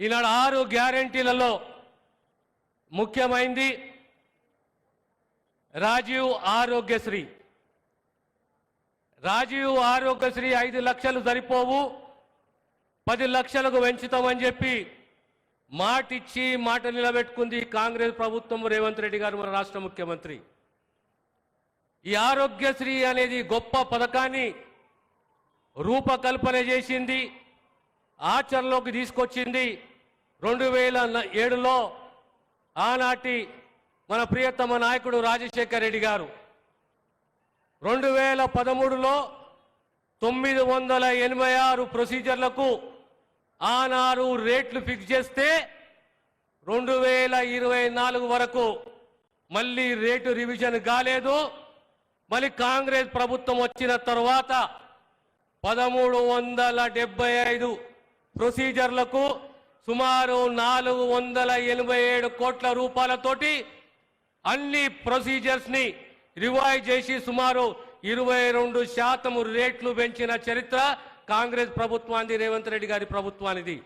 ఈనాడు ఆరు గ్యారంటీలలో ముఖ్యమైంది రాజీవ్ ఆరోగ్యశ్రీ. రాజీవ్ ఆరోగ్యశ్రీ ఐదు లక్షలు సరిపోవు పది లక్షలకు పెంచుతామని చెప్పి మాటిచ్చి మాట నిలబెట్టుకుంది కాంగ్రెస్ ప్రభుత్వం రేవంత్ రెడ్డి గారు మన రాష్ట్ర ముఖ్యమంత్రి. ఈ ఆరోగ్యశ్రీ అనేది గొప్ప పథకాన్ని రూపకల్పన చేసింది. ఆచరణలోకి తీసుకొచ్చింది రెండు వేల ఏడులో ఆనాటి మన ప్రియతమ నాయకుడు రాజశేఖర్ రెడ్డి గారు. రెండు వేల పదమూడులో తొమ్మిది వందల ఎనభై ఆరు ప్రొసీజర్లకు ఆనాడు రేట్లు ఫిక్స్ చేస్తే రెండు వేల ఇరవై నాలుగు వరకు మళ్ళీ రేటు రివిజన్ కాలేదు. మళ్ళీ కాంగ్రెస్ ప్రభుత్వం వచ్చిన తర్వాత పదమూడు వందల డెబ్బై ఐదు ప్రొసీజర్లకు సుమారు నాలుగు వందల ఎనభై ఏడు కోట్ల రూపాయలతోటి అన్ని ప్రొసీజర్స్ని రివైజ్ చేసి సుమారు ఇరవై రెండు శాతం రేట్లు పెంచిన చరిత్ర కాంగ్రెస్ ప్రభుత్వానికి రేవంత్ రెడ్డి గారి ప్రభుత్వానిది.